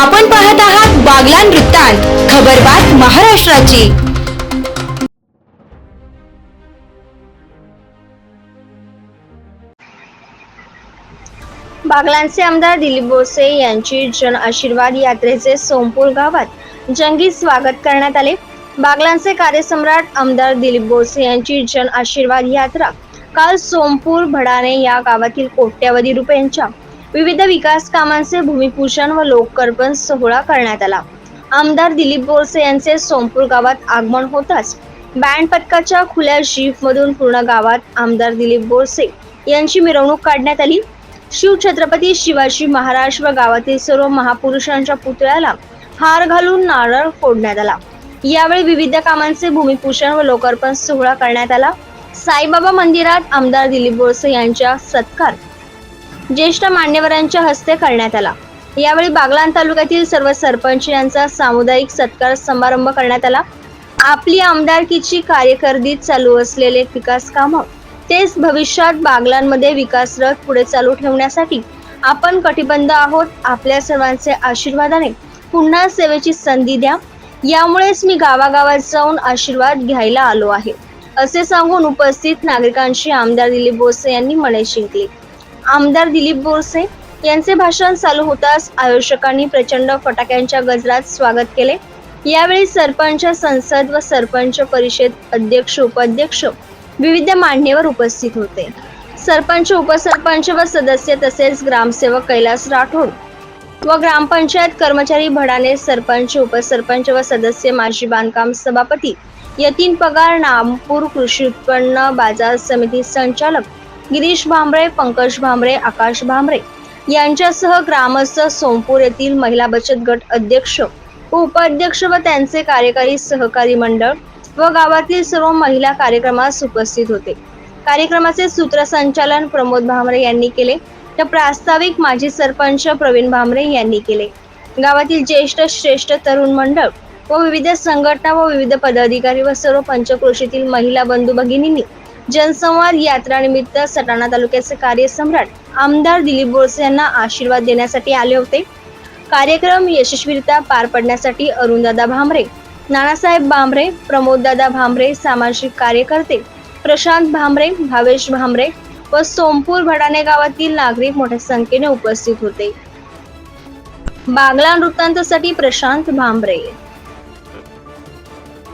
आपण पाहत आहात बागलान वृत्तांत खबरबात महाराष्ट्राची. बागलांचे आमदार दिलीप बोसे यांची जन आशीर्वाद यात्रेचे सोमपूर गावात जंगी स्वागत करण्यात आले. बागलांचे कार्यसम्राट आमदार दिलीप बोसे यांची जन आशीर्वाद यात्रा काल सोमपूर भडाणे या गावातील कोट्यवधी रुपयांच्या विविध विकास कामांचे भूमिपूजन व लोकर्पण सोहळा करण्यात आला. आमदार दिलीप बोरसे यांचे सोमपूर गावात आगमन होताच. बँड पथकाच्या खुल्या जीप मधून पूर्ण गावात आमदार दिलीप बोरसे यांची मिरवणूक काढण्यात आली. शिव छत्रपती शिवाजी महाराज व गावातील सर्व महापुरुषांच्या पुतळ्याला हार घालून नारळ फोडण्यात आला. यावेळी विविध कामांचे भूमिपूजन व लोकार्पण सोहळा करण्यात आला. साईबाबा मंदिरात आमदार दिलीप बोरसे यांच्या सत्कार ज्येष्ठ मान्यवरांच्या हस्ते करण्यात आला. यावेळी बागलाण तालुक्यातील सर्व सरपंच यांचा सामुदायिक सत्कार समारंभ करण्यात आला. आपली आमदारकीची कार्यकर्दीत चालू असलेले विकास कामं तेच भविष्यात बागलांमध्ये विकास रथ पुढे चालू ठेवण्यासाठी आपण कटिबंध आहोत. आपल्या सर्वांचे आशीर्वादाने पुन्हा सेवेची संधी द्या. यामुळेच मी गावागावात जाऊन आशीर्वाद घ्यायला आलो आहे. असे सांगून उपस्थित नागरिकांशी आमदार दिलीप भोसे यांनी मने जिंकले आमदार दिलीप बोरसे यांचे भाषण चालू होताच आयोजकांनी प्रचंड फटाक्यांच्या गजरात स्वागत केले. यावेळी सरपंच संसद व सरपंच परिषद अध्यक्ष उपाध्यक्ष विविध मान्यवर उपस्थित होते. सरपंच उपसरपंच व सदस्य तसेच ग्रामसेवक कैलास राठोड व ग्रामपंचायत कर्मचारी भडाने सरपंच उपसरपंच व सदस्य माजी बांधकाम सभापती यतीन पगार नामपूर कृषी उत्पन्न बाजार समिती संचालक गिरीश भांबरे पंकज भांबरे आकाश भांबरे यांच्यासह ग्रामस्थ सोमपूर येथील महिला बचत गट अध्यक्ष व उपाध्यक्ष व त्यांचे कार्यकारी सहकारी मंडळ व गावातील सर्व महिला कार्यक्रमास उपस्थित होते. कार्यक्रमाचे सूत्रसंचालन प्रमोद भामरे यांनी केले. तर प्रास्ताविक माजी सरपंच प्रवीण भामरे यांनी केले. गावातील ज्येष्ठ श्रेष्ठ तरुण मंडळ व विविध संघटना व विविध पदाधिकारी व सर्व पंचक्रोशीतील महिला बंधू भगिनींनी जनसंवाद यात्रा निमित्त सटाणा तालुक्याचे कार्यसम्राट आमदार दिलीप बोरसे यांना आशीर्वाद देण्यासाठी आले होते. कार्यक्रम यशस्वीरित्या पार पडण्यासाठी अरुणदादा भांबरे नानासाहेब भांबरे प्रमोददादा भांबरे सामाजिक कार्यकर्ते प्रशांत भामरे भावेश भांबरे व सोमपूर भडाणे गावातील नागरिक मोठ्या संख्येने उपस्थित होते. बागला वृत्तांतासाठी प्रशांत भांबरे.